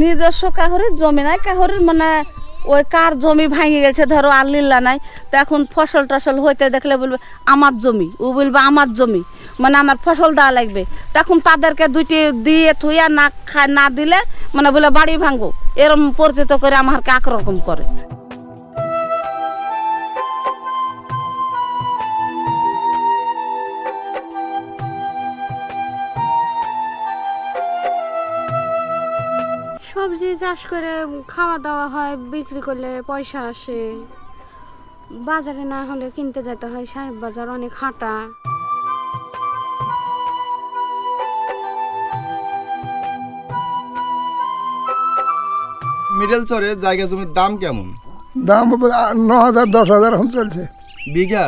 নিজস্ব কাহরির জমি নাই কাহরের মানে ওই কার জমি ভাঙে গেছে, ধরো আর লিল্লা নাই, তো এখন ফসল টসল হইতে দেখলে বলবে আমার জমি, ও বলবে আমার জমি মানে আমার ফসল দেওয়া লাগবে। তখন তাদেরকে দুইটি দিয়ে থুইয়া না খায়, না দিলে মানে বলে বাড়ি ভাঙবো এরম পরিচিত করে আমাকে একরকম করে। সবজি চাষ করে খাওয়া দাওয়া হয় বিক্রি করলে পয়সা আসে। বাজারে না হলে কিনতে যেতে হয় সাহেব বাজার অনেক হাঁটা। মিডল চরে জায়গা জমির দাম কেমন? দাম ন হাজার দশ হাজার এখন চলছে। বিঘা?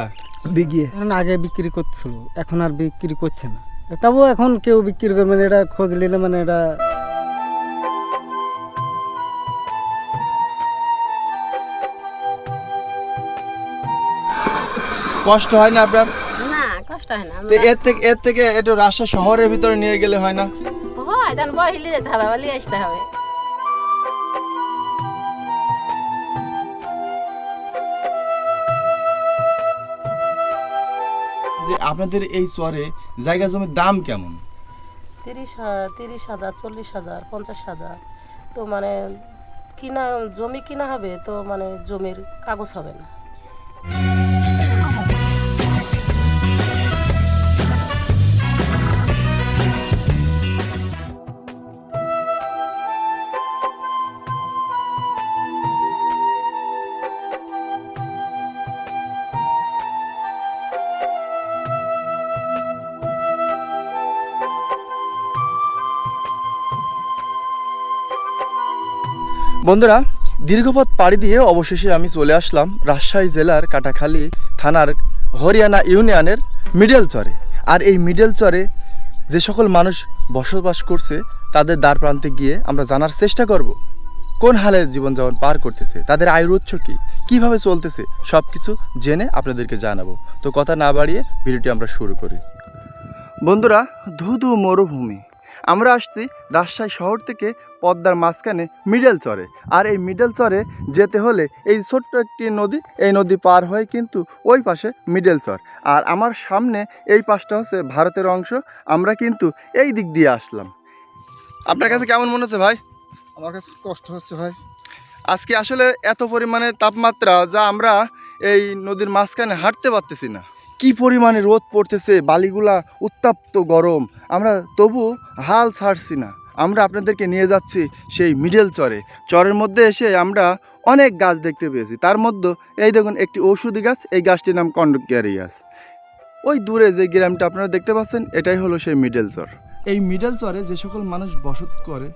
বিঘিয়ে এখন আগে বিক্রি করছিল এখন আর বিক্রি করছে না। তবুও এখন কেউ বিক্রি করবে না এটা খোঁজ নিলে মানে এটা কষ্ট হয় না আপনার? না কষ্ট হয় না তো এর থেকে এর থেকে একটু রাজশাহী শহরের ভিতরে নিয়ে গেলে হয় না? হয় তখন বহিলে যেতে হবে আবার আসতে হবে। যে আপনাদের এই চরে জায়গা জমির দাম কেমন? তিরিশ হা- তিরিশ হাজার চল্লিশ হাজার পঞ্চাশ হাজার। তো মানে কিনা জমি কিনা হবে তো মানে জমির কাগজ হবে না। বন্ধুরা, দীর্ঘপথ পাড়ি দিয়ে অবশেষে আমি চলে আসলাম রাজশাহী জেলার কাটাখালী থানার হরিয়ানা ইউনিয়নের মিডল চরে। আর এই মিডল চরে যে সকল মানুষ বসবাস করছে, তাদের দ্বার প্রান্তে গিয়ে আমরা জানার চেষ্টা করব, কোন হালে জীবনযাপন পার করতেছে, তাদের আয়ের উৎস কী, কীভাবে চলতেছে সব কিছু জেনে আপনাদেরকে জানাব। তো কথা না বাড়িয়ে ভিডিওটি আমরা শুরু করি। বন্ধুরা ধুধু মরুভূমি। আমরা আসছি রাজশাহী শহর থেকে পদ্মার মাঝখানে মিডল চরে। আর এই মিডল চরে যেতে হলে এই ছোট্ট একটি নদী এই নদী পার হয়ে কিন্তু ওই পাশে মিডল চর। আর আমার সামনে এই পাশটা হচ্ছে ভারতের অংশ। আমরা কিন্তু এই দিক দিয়ে আসলাম। আপনার কাছে কেমন মনে হচ্ছে ভাই? আমার কাছে কষ্ট হচ্ছে ভাই। আজকে আসলে এত পরিমাণে তাপমাত্রা যা আমরা এই নদীর মাঝখানে হাঁটতে পারতেছি না। কি পরিমাণে রোদ পড়তেছে বালিগুলা উত্তাপ্ত গরম। আমরা তবু হাল ছাড়ছি না। আমরা আপনাদেরকে নিয়ে যাচ্ছি সেই মিডল চরে। চরের মধ্যে এসে আমরা অনেক গাছ দেখতে পেয়েছি। তার মধ্যে এই দেখুন একটি ঔষধি গাছ এই গাছটির নাম কন্ডকিয়ারি গাছ ওই দূরে যে গ্রামটা আপনারা দেখতে পাচ্ছেন এটাই হলো সেই মিডল চর। এই মিডল চরে যে সকল মানুষ বসত করে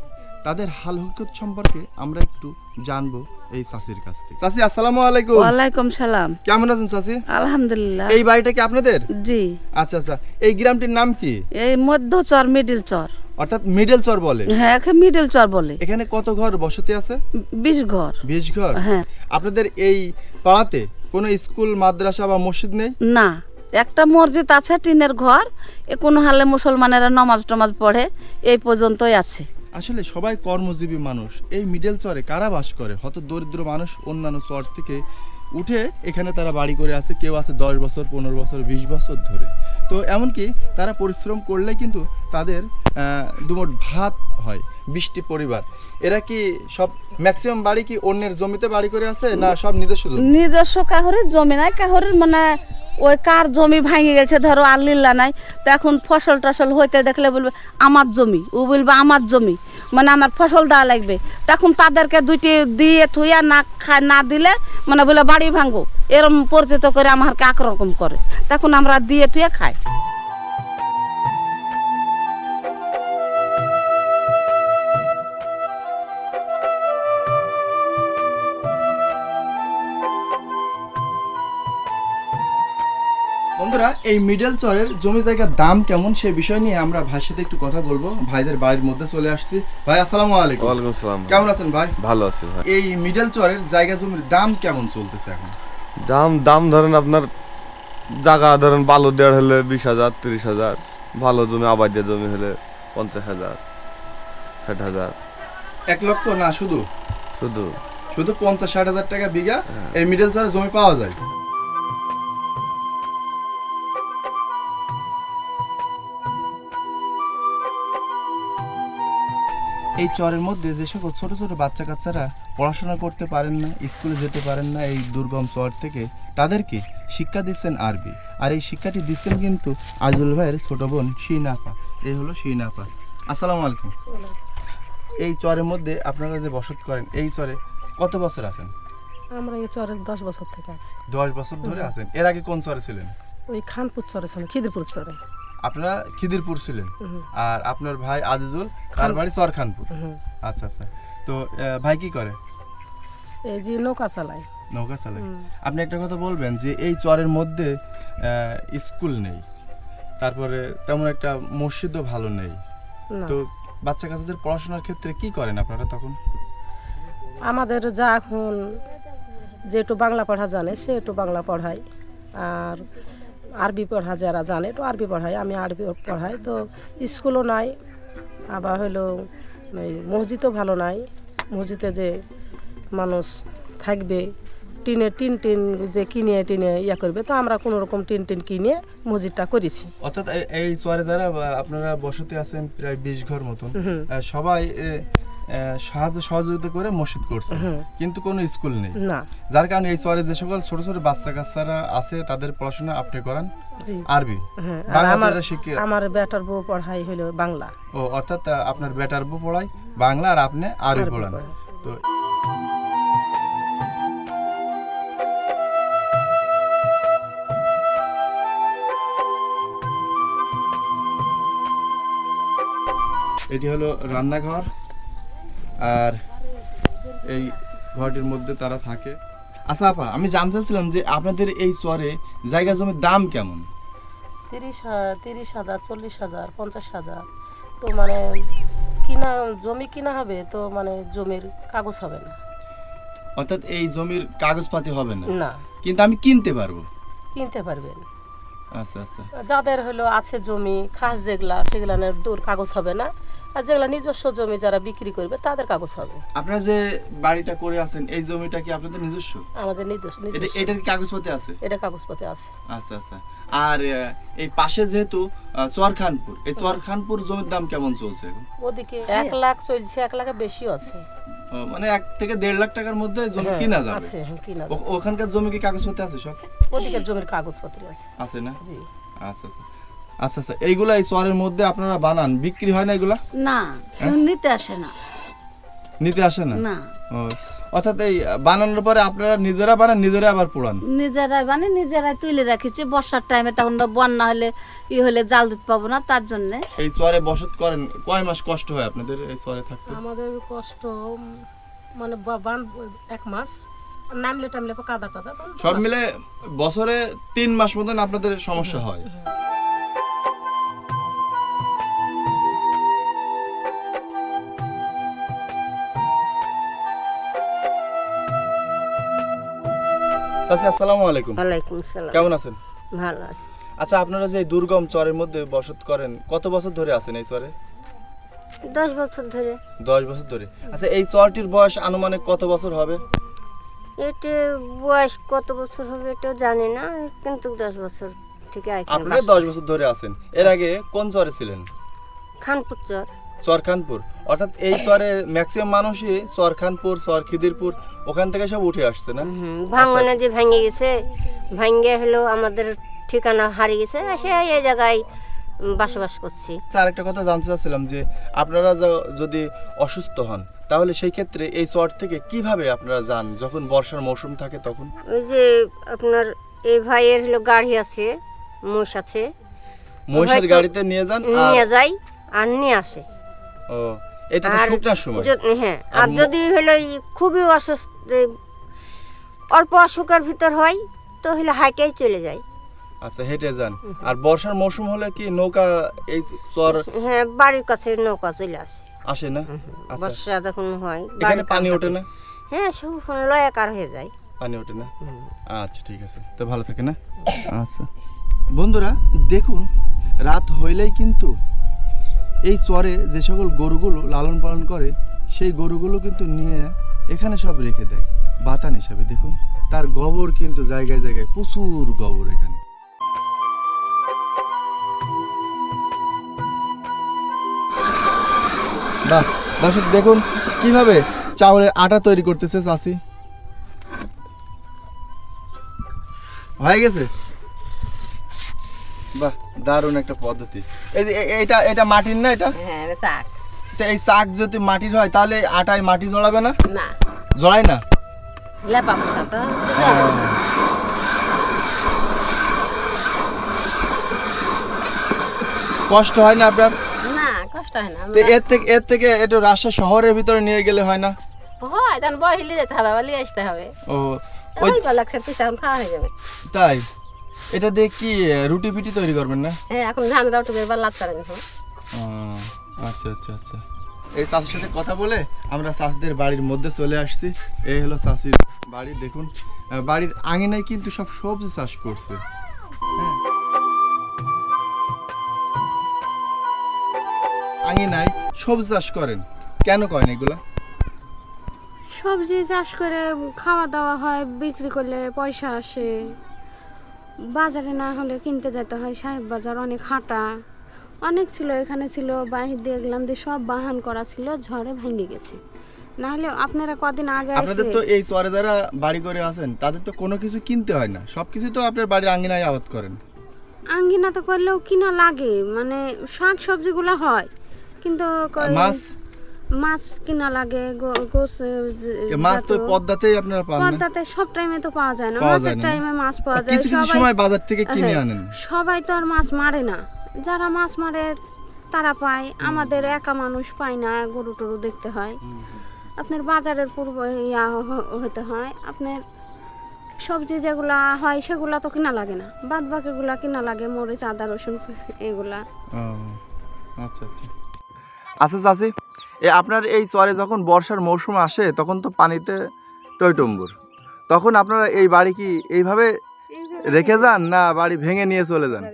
তাদের হাল হকিকত সম্পর্কে আমরা একটু জানব এই চাষির কাছ থেকে। চাষি আসসালামু আলাইকুম। ওয়ালাইকুম সালাম। কেমন আছেন চাষি? আলহামদুলিল্লাহ। এই বাড়িটা কি আপনাদের? জি। আচ্ছা আচ্ছা। এই গ্রামটির নাম কি? এই মধ্য চর মিডিল চর। অর্থাৎ মিডল চর বলে। হ্যাঁ একে মিডিল চর বলে। এখানে কত ঘর বসতি আছে? বিশ ঘর। বিশ ঘর? হ্যাঁ। আপনাদের এই পাড়াতে কোনো স্কুল মাদ্রাসা বা মসজিদ নেই? না। একটা মসজিদ আছে টিনের ঘর। এ কোনো হালে মুসলমানেরা নমাজ টমাজ পড়ে এই পর্যন্তই আছে। আসলে সবাই কর্মজীবী মানুষ। এই মিডল চরে কারা বাস করে? হত দরিদ্র মানুষ অন্যান্য চর থেকে উঠে এখানে তারা বাড়ি করে আছে কেউ আছে দশ বছর পনেরো বছর বিশ বছর ধরে। তো এমনকি তারা পরিশ্রম করলে কিন্তু তাদের দুমুঠ ভাত হয়, বৃষ্টি পরিবার। এরা কি সব ম্যাক্সিমাম বাড়ি কি অন্যের জমিতে বাড়ি করে আছে না সব নিজস্ব নিজস্ব কাহরির জমি নাই, কাহরির মানে ওই কার জমি ভাঙে গেছে, ধরো আর লিল্লা নাই, তো এখন ফসল টসল হইতে দেখলে বলবে আমার জমি, ও বলবে আমার জমি মানে আমার ফসল দেওয়া লাগবে। তখন তাদেরকে দুইটি দিয়ে থুইয়া না খায়, না দিলে মানে বলে বাড়ি ভাঙবো, এরম পরিচিত করে আমাকে একরকম করে। তখন আমরা দিয়ে থুয়ে খাই। বন্ধুরা এই মিডল চরের জমি জায়গার দাম কেমন সে বিষয় নিয়ে আমরা ভাইয়ের সাথে একটু কথা বলব। ভাইদের বাড়ির মধ্যে চলে আসছি। ভাই আসসালামু আলাইকুম। ওয়ালাইকুম আসসালাম। কেমন আছেন ভাই? ভালো আছি ভাই। এই মিডল চরের জায়গা জমির দাম কেমন চলতেছে এখন? দাম দাম ধরেন আপনার জায়গা ধরেন বালু দেড় হলে বিশ হাজার তিরিশ হাজার। ভালো জমি আবাদিয়া জমি হলে পঞ্চাশ হাজার ষাট হাজার। এক লক্ষ না শুধু? শুধু। শুধু পঞ্চাশ ষাট হাজার টাকা বিঘা এই মিডল চরে জমি পাওয়া যায়? এই চরের মধ্যে যে সকল ছোট ছোট বাচ্চা কাচ্চারা পড়াশোনা করতে পারেন না স্কুলে যেতে পারেন না এই দুর্গম চর থেকে তাদেরকে শিক্ষা দিচ্ছেন আরবি। আর এই শিক্ষাটি দিচ্ছেন কিন্তু আজুল ভাইয়ের ছোট বোন শিনাপা এই হলো শিনাপা আসসালামু আলাইকুম। এই চরের মধ্যে আপনারা যে বসত করেন এই চরে কত বছর আছেন? আমরা এই চরে দশ বছর থেকে আছি। দশ বছর ধরে আছেন। এর আগে কোন চরে ছিলেন? ওই খানপুর চরে ছিলাম খিদিরপুর চরে। আপনারা খিদিরপুর ছিলেন। আর আপনার ভাই আজিজুল তার বাড়ি চরখানপুর। আচ্ছা আচ্ছা। তো ভাই কি করে? এই যে নৌকা চালায়। নৌকা চালায়। আপনি একটা কথা বলবেন যে এই চরের মধ্যে স্কুল নেই। তারপরে তেমন একটা মসজিদও ভালো নেই। তো বাচ্চা কাচ্চাদের পড়াশোনার ক্ষেত্রে কি করেন আপনারা তখন? আমাদের যা এখন যে একটু বাংলা পড়া জানে সে একটু বাংলা পড়ায়। আর আরবি পড়া যারা জানে তো আরবি পড়ায় আমি আরবি পড়াই তো স্কুলও নাই আবার হলো মসজিদও ভালো নাই মসজিদে যে মানুষ থাকবে টিনে টিন টিন যে কিনে টিনে ইয়া করবে তো আমরা কোনো রকম টিন টিন কিনে মসজিদটা করেছি। অর্থাৎ এই- চরে যারা আপনারা বসতি আছেন প্রায় বিশ ঘর মতন সবাই সাহায্য সহযোগিতা করে মসজিদ করছে। কিন্তু কোনো স্কুল নেই। যার কারণে এই চরে যে সকল ছোট ছোট বাচ্চা কাচ্চারা আছে তাদের পড়াশোনা আপনি করান আরবি। হ্যাঁ আমার বেটার বউ পড়াই হলো বাংলা। ও অর্থাৎ আপনার বেটার বউ পড়ায় বাংলা আর আপনি আরবি পড়ান। তো এটি হলো রান্নাঘর। আর এই ঘরটির মধ্যে তারা থাকে। আচ্ছা আপা আমি জানতে চাচ্ছিলাম যে আপনাদের এই চরে জায়গা জমির দাম কেমন? তিরিশ তিরিশ হাজার চল্লিশ হাজার পঞ্চাশ হাজার। তো মানে কিনা জমি কিনা হবে তো মানে জমির কাগজ হবে না। অর্থাৎ এই জমির কাগজপাতি হবে না। না। কিন্তু আমি কিনতে পারব। কিনতে পারবেন। আচ্ছা আচ্ছা। যাদের হলো আছে জমি খাস যেগুলা সেগুলানের দূর কাগজ হবে না। আর যেগুলা নিজস্ব জমি যারা বিক্রি করবে তাদের কাগজ হবে। আপনারা যে বাড়িটা করে আছেন এই জমিটা কি আপনাদের নিজস্ব? আমাদের নিজস্ব এটা এটার কি কাগজপাতি আছে? এটা কাগজপত্রে আছে। আচ্ছা আচ্ছা। আর এই পাশে যেহেতু চরখানপুর এই চরখানপুর জমির দাম কেমন চলছে ওদিকে এক লাখ চলছে এক লাখের বেশি আছে। মানে এক থেকে দেড় লাখ টাকার মধ্যে জমি হ্যাঁ, কিনা যাবে। আছে হ্যাঁ কিনা ওখানকার জমি কি কাগজপত্র আছে সব? ওদিকের জমির কাগজপত্র আছে। আছে না? জি। আচ্ছা আচ্ছা। আচ্ছা আচ্ছা এইগুলা এই চরের মধ্যে আপনারা বানান বিক্রি হয় না এগুলা? না নিতে আসে না। নিতে আসে না? না। অর্থাৎ এই বানানোর পরে আপনারা নিজেরা বানান নিজেরা আবার পোড়ান? নিজেরাই মানে নিজেরাই তুলে রাখিছে বর্ষার টাইমে তখন তো বন্যা হলে ই হলে জাল দিতে পাবো না তার জন্যে। এই চরে বসত করেন কয় মাস কষ্ট হয় আপনাদের এই চরে থাকতে? আমাদের কষ্ট মানে বান এক মাস। নামলে টামলে কাদা টাদা তখন দু সব মিলে বছরে তিন মাস মতন আপনাদের সমস্যা হয়। চাচি আসসালামু আলাইকুম। ওয়ালাইকুম সালাম কেমন আছেন? ভালো আছে। আচ্ছা আপনারা যে দুর্গম চরের মধ্যে বসত করেন কত বছর ধরে আছেন এই চরে? দশ বছর ধরে। দশ বছর ধরে। আচ্ছা এই চরটির বয়স আনুমানিক কত বছর হবে? এটা বয়স কত বছর হবে এটাও জানি না কিন্তু দশ বছর থেকে আপনারা দশ বছর ধরে আছেন। এর আগে কোন চরে ছিলেন? খানপুর চর। চরখানপুর অর্থাৎ এই চরে ম্যাক্সিমাম মানুষই চরখানপুর চর খিদিরপুর ওখান থেকে সব উঠে আসছে না? ভাঙনে যে ভেঙে গেছে ভাঙ্গে হলো আমাদের ঠিকানা হারিয়ে গেছে সে এই জায়গায় বসবাস করছি। আচ্ছা, আরেকটা কথা জানতে চাচ্ছিলাম যে আপনারা যদি অসুস্থ হন তাহলে সেই ক্ষেত্রে এই চর থেকে কীভাবে আপনারা যান যখন বর্ষার মৌসুম থাকে তখন? ওই যে আপনার এই ভাইয়ের হলো গাড়ি আছে মোষ আছে। মহিষের গাড়িতে নিয়ে যান আর নিয়ে যাই আর নিয়ে আসে। ও এটা তো শুকনার সময়। হ্যাঁ আর আর যদি হলো খুবই অসুস্থ অল্প অসুখের ভিতর হয় তো হলে হাইটাই চলে যায়। আচ্ছা হেঁটে যান। আর বর্ষার মৌসুম হলে কি নৌকা এই চর হ্যাঁ বাড়ির কাছে নৌকা চলে আসে। আসে না? আচ্ছা। বর্ষা যখন হয় এখানে পানি ওঠে না? হ্যাঁ সব লয়াকার হয়ে যায়। পানি ওঠে না? আচ্ছা ঠিক আছে। তো ভালো থাকে না? আচ্ছা। বন্ধুরা দেখুন রাত হইলেই কিন্তু এই চরে যে সকল গরুগুলো লালন পালন করে, সেই গরুগুলো কিন্তু নিয়ে এখানে সব রেখে দেয়, বাতান হিসাবে। দেখুন, তার গোবর কিন্তু জায়গায় জায়গায়, প্রচুর গোবর এখানে। বাহ, দর্শক, দেখুন কীভাবে চাউলের আটা তৈরি করতেছে চাষি। হয়ে গেছে? দারুণ একটা পদ্ধতি। এই এটা এটা মাটির না এটা? হ্যাঁ চাক। তো এই চাক যদি মাটির হয় তাহলে আটায় মাটি জড়াবে না? না। জড়ায় না? লেপা পোষা তো কষ্ট হয় না আপনার? না কষ্ট হয় না। এর থেকে এর থেকে একটু রাজশাহী শহরের ভিতরে নিয়ে গেলে হয় না? হয় তখন বহিলে যেতে হবে নিয়ে আসতে হবে। ও ওই লাগছে খাওয়া হয়ে যাবে। তাই? এটা দিয়ে কি রুটি পিটি তৈরি করবেন না? হ্যাঁ এখন ধান রাউটু বেরবার লাগছে এখন আচ্ছা আচ্ছা আচ্ছা। এই চাষির সাথে কথা বলে আমরা চাষিদের বাড়ির মধ্যে চলে আসছি। এই হলো চাষির বাড়ি দেখুন। বাড়ির আঙিনায় কিন্তু সব সবজি চাষ করছে। হ্যাঁ। আঙিনায় সবজি চাষ করেন। কেন করেন এগুলা? সবজি চাষ করে খাওয়া দাওয়া হয় বিক্রি করলে পয়সা আসে। বাজারে না হলে কিনতে যেতে হয়। সাহেব বাজার অনেক হাঁটা। অনেক ছিল এখানে ছিল বাহির দিয়ে গেলাম দিয়ে সব বাহান করা ছিল ঝড়ে ভেঙে গেছে। না হলে আপনারা কদিন আগে আপনাদের তো এই চরে যারা বাড়ি করে আছেন তাদের তো কোনো কিছু কিনতে হয় না। সব কিছু তো আপনার বাড়ির আঙিনায় আবাদ করেন। আঙ্গিনা তো করলেও কিনা লাগে মানে শাক সবজিগুলো হয়। কিন্তু মাছ? মাছ কিনা লাগে গোস মাছ তো পদ্মাতেই আপনারা পান পদ্মাতে সব টাইমে তো পাওয়া যায় না। মাছের টাইমে মাছ পাওয়া যায়। কিছু সময় বাজার থেকে কিনে হ্যাঁ, আনেন। সবাই তো আর মাছ মারে না। যারা মাছ মারে তারা পায়। আমাদের একা মানুষ পায় না গরু টরু দেখতে হয়। আপনার বাজারের পূর্ব ইয়া হতে হয়। আপনার সবজি যেগুলা হয় সেগুলা তো কিনা লাগে না। বাদ বাকিগুলা কিনা লাগে মরিচ আদা রসুন এগুলা। আচ্ছা আচ্ছা। আচ্ছা চাচি। আপনার এই চরে যখন বর্ষার মৌসুম আসে তখন তো পানিতে টইটম্বুর তখন আপনারা এই বাড়ি কি এইভাবে রেখে যান না বাড়ি ভেঙে নিয়ে চলে যান?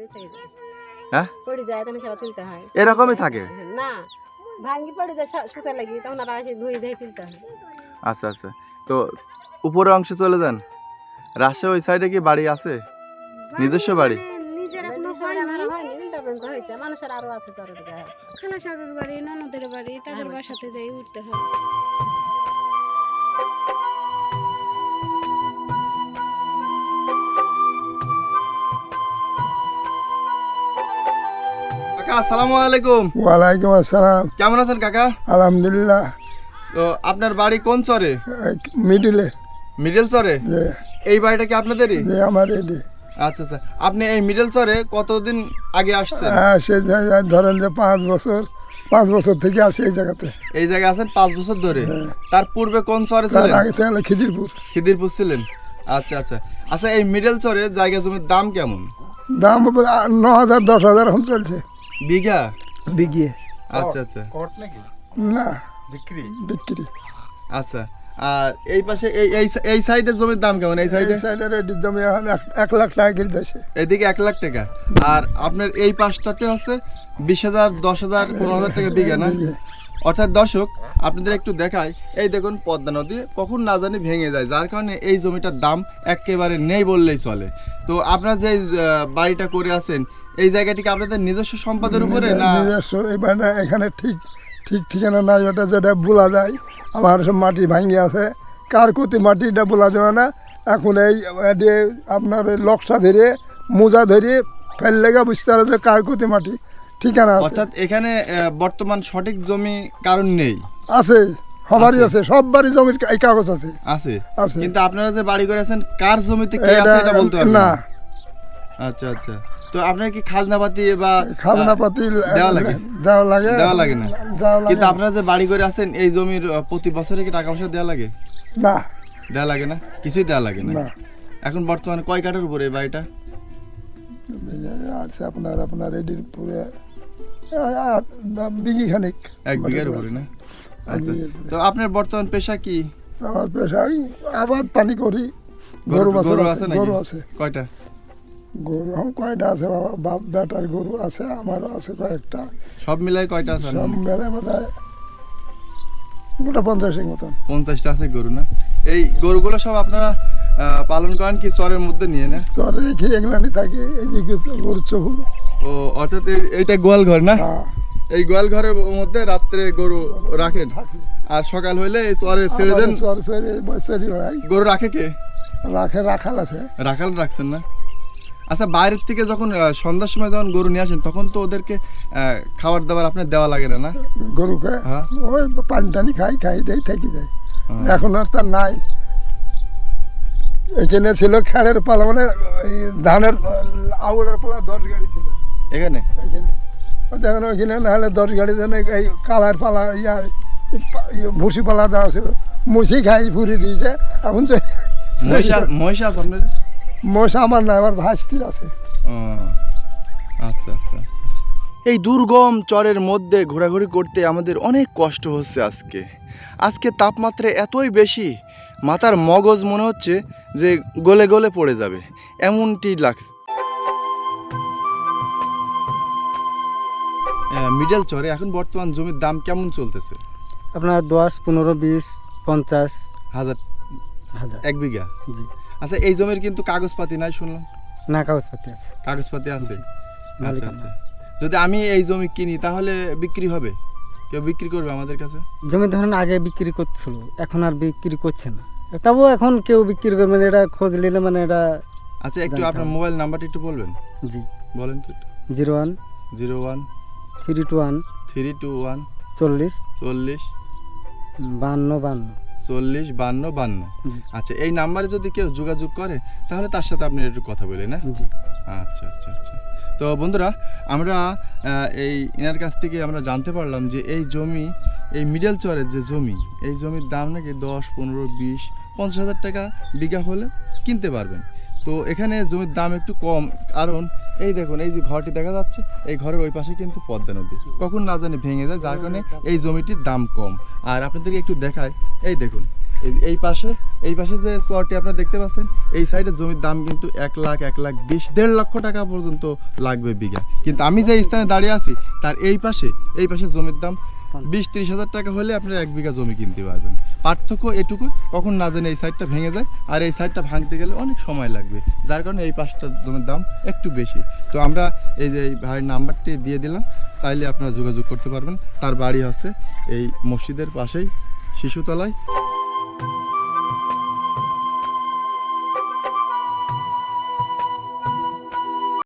হ্যাঁ? এরকমই থাকে? না ভাঙ্গি পড়ে যায় সুতা লাগি তখন আর এসে ধুয়ে ধুয়ে তুলতে হয়। আচ্ছা আচ্ছা। তো উপরের অংশে চলে যান? রাজশাহী ওই সাইডে কি বাড়ি আছে? নিজস্ব বাড়ি হয়েছে মানুষের আরও আছে চরে দিকে খালা শাশুড়ির বাড়ি ননদের বাড়ি তাদের বাসাতে যাই উঠতে হয়। কাকা আসসালামু আলাইকুম। ওয়ালাইকুম আসসালাম। কেমন আছেন কাকা? আলহামদুলিল্লাহ। তো আপনার বাড়ি কোন চরে? মিডিলে। মিডল চরে? এই বাড়িটা কি আপনাদেরই? আমার এটি আচ্ছা আচ্ছা। আপনি এই মিডল চরে কতদিন আগে আসছেন? হ্যাঁ সে জায়গায় ধরেন যে পাঁচ বছর পাঁচ বছর থেকে আসি এই জায়গাতে। এই জায়গায় আছেন পাঁচ বছর ধরে। তার পূর্বে কোন চরে ছিলেন? আগে থেকে খিদিরপুর। খিদিরপুর ছিলেন। আচ্ছা আচ্ছা। আচ্ছা এই মিডল চরে জায়গা জমির দাম কেমন? দাম ন হাজার দশ হাজার এখন চলছে। বিঘা? বিঘিয়ে। আচ্ছা আচ্ছা। না। বিক্রি? বিক্রি। আচ্ছা। আর এই পাশে এই এই সাইডের জমির দাম কেমন? এই সাইডে সাইডের জমি এখন এক- লাখ টাকা কিনতে আছে এদিকে এক লাখ টাকা। আর আপনার এই পাশটাতে আছে বিশ হাজার দশ হাজার পনেরো হাজার টাকা বিঘা না? অর্থাৎ দর্শক আপনাদের একটু দেখায় এই দেখুন পদ্মা নদী কখন না জানি ভেঙে যায়। যার কারণে এই জমিটার দাম একেবারে নেই বললেই চলে। তো আপনারা যে বাড়িটা করে আছেন এই জায়গাটিকে আপনাদের নিজস্ব সম্পদের উপরে না? নিজস্ব এখানে ঠিক ঠিক ঠিকানা নাই ওটা যেটা বলা যায়। আমার সব মাটি ভাঙে আছে। কার কতি মাটিটা বলা যাবে না। এখন এই আপনার লকসা ধরে মোজা ধরে ফেল লেগে বুঝতে পারে যে কার কতি মাটি। ঠিকানা আছে। অর্থাৎ এখানে বর্তমান সঠিক জমি কারণ নেই। আছে সবারই আছে। সব বাড়ি জমির এই কাগজ আছে। আছে। আছে। কিন্তু আপনারা যে বাড়ি করে আছেন কার জমিতে কি আছে এটা বলতে পারবেন না। আচ্ছা আচ্ছা। তো আপনার কি খাজনা পাতি বা খাজনা পাতি দেওয়া লাগে? দেওয়া লাগে। দেওয়া লাগে না? কিন্তু আপনারা যে বাড়ি করে আছেন এই জমির প্রতি বছরে কি টাকা পয়সা দেওয়া লাগে? না। দেওয়া লাগে না? কিছুই দেওয়া লাগে না? এখন বর্তমানে কয় কাঠার উপরে এই বাড়িটা? আছে আপনার আপনার এটির পুরে বিঘি খানিক এক বিঘার উপরে না? আচ্ছা। তো আপনার বর্তমান পেশা কি? আমার পেশায় আবাদ পানি করি। গরু আছে গরু আছে। কয়টা? গরু আমার কয়টা আছে বাবা? বাপ বেটার গরু আছে আমারও আছে কয়েকটা। সব মিলাই কয়টা আছে? সব মেলে বোধ হয় গোটা পঞ্চাশের মতন। পঞ্চাশটা আছে গরু না? এই গরুগুলো সব আপনারা পালন করেন কি চরের মধ্যে নিয়ে না? চরে রেখে এগুলানি থাকে এইদিকে গরুর চহুর ও অর্থাৎ এই- এইটা গোয়াল ঘর না? হ্যাঁ। এই গোয়াল ঘরের মধ্যে রাত্রে গরু রাখেন? আর সকাল হইলে এই চরে ছেড়ে দেন? চর বেড়াই গরু রাখে কে? রাখে রাখাল আছে। রাখাল রাখছেন না? আচ্ছা বাইরের থেকে যখন সন্ধ্যার সময় যখন গরু নিয়ে আসেন তখন তো ওদেরকে খাবার দাবার আপনার দেওয়া লাগে না না? গরুকে হ্যাঁ। ওই পানি টানি খাই খাই দেয় থেকে যায় এখন আর তার নাই। এখানে ছিল খেড়ের পালা মানে ধানের আউলের পালা দশ গাড়ি ছিল। এখানে? দেখেন ওইখানে নাহলে দশ গাড়ি দেন এই কালার পালা ইয়া ভুসি পালা দেওয়া ছিল। মুসি খাই ফুরি দিয়েছে। এখন তো মহিষা মহিষা আপনার মশা আমার না আমার ভাস্তির আছে। আচ্ছা আচ্ছা আচ্ছা। এই দুর্গম চরের মধ্যে ঘোরাঘুরি করতে আমাদের অনেক কষ্ট হচ্ছে আজকে। আজকে তাপমাত্রা এতই বেশি মাথার মগজ মনে হচ্ছে যে গলে গলে পড়ে যাবে। এমনটি লাগছে। মিডল চরে এখন বর্তমান জমির দাম কেমন চলতেছে? আপনার দশ পনেরো বিশ পঞ্চাশ। হাজার হাজার। এক বিঘা? জি। আচ্ছা এই জমির কিন্তু কাগজপাতি নাই শুনলাম। না কাগজপাতি আছে। কাগজপাতি আছে? আচ্ছা আচ্ছা। যদি আমি এই জমি কিনি তাহলে বিক্রি হবে? কেউ বিক্রি করবে আমাদের কাছে? জমি ধরেন আগে বিক্রি করছিল এখন আর বিক্রি করছে না। তবুও এখন কেউ বিক্রি করবে না এটা খোঁজ নিলে মানে এটা আচ্ছা একটু আপনার মোবাইল নাম্বারটা একটু বলবেন। জি। বলেন তো zero one zero one three two one three two one চল্লিশ চল্লিশ বান্ন বান্ন। চল্লিশ বান্ন বান্ন। আচ্ছা এই নাম্বারে যদি কেউ যোগাযোগ করে তাহলে তার সাথে আপনি একটু কথা বলেন না? জি। আচ্ছা আচ্ছা আচ্ছা। তো বন্ধুরা আমরা এই এনার কাছ থেকে আমরা জানতে পারলাম যে এই জমি এই মিডল চরের যে জমি এই জমির দাম নাকি দশ পনেরো বিশ পঞ্চাশ হাজার টাকা বিঘা হলে কিনতে পারবেন। তো এখানে জমির দাম একটু কম, কারণ এই দেখুন, এই যে ঘরটি দেখা যাচ্ছে, এই ঘরের ওই পাশে কিন্তু পদ্মা নদী। কখন না জানি ভেঙে যায়, যার কারণে এই জমিটির দাম কম। আর আপনাদেরকে একটু দেখায় এই দেখুন, এই পাশে এই পাশে যে চরটি আপনারা দেখতে পাচ্ছেন, এই সাইডে জমির দাম কিন্তু এক লাখ এক লাখ বিশ, দেড় লক্ষ টাকা পর্যন্ত লাগবে বিঘা। কিন্তু আমি যে স্থানে দাঁড়িয়ে আছি, তার এই পাশে এই পাশে জমির দাম বিশ ত্রিশ হাজার টাকা হলে আপনারা এক বিঘা জমি কিনতে পারবেন। পার্থক্য এটুকু, কখন না জানে এই সাইডটা ভেঙে যায়, আর এই সাইডটা ভাঙতে গেলে অনেক সময় লাগবে। যার কারণে এই পাঁচটা জমির দাম একটু বেশি। তো আমরা এই যে ভাইয়ের নাম্বারটি দিয়ে দিলাম, চাইলে আপনারা যোগাযোগ করতে পারবেন। তার বাড়ি হচ্ছে এই মসজিদের পাশেই, শিশুতলায়।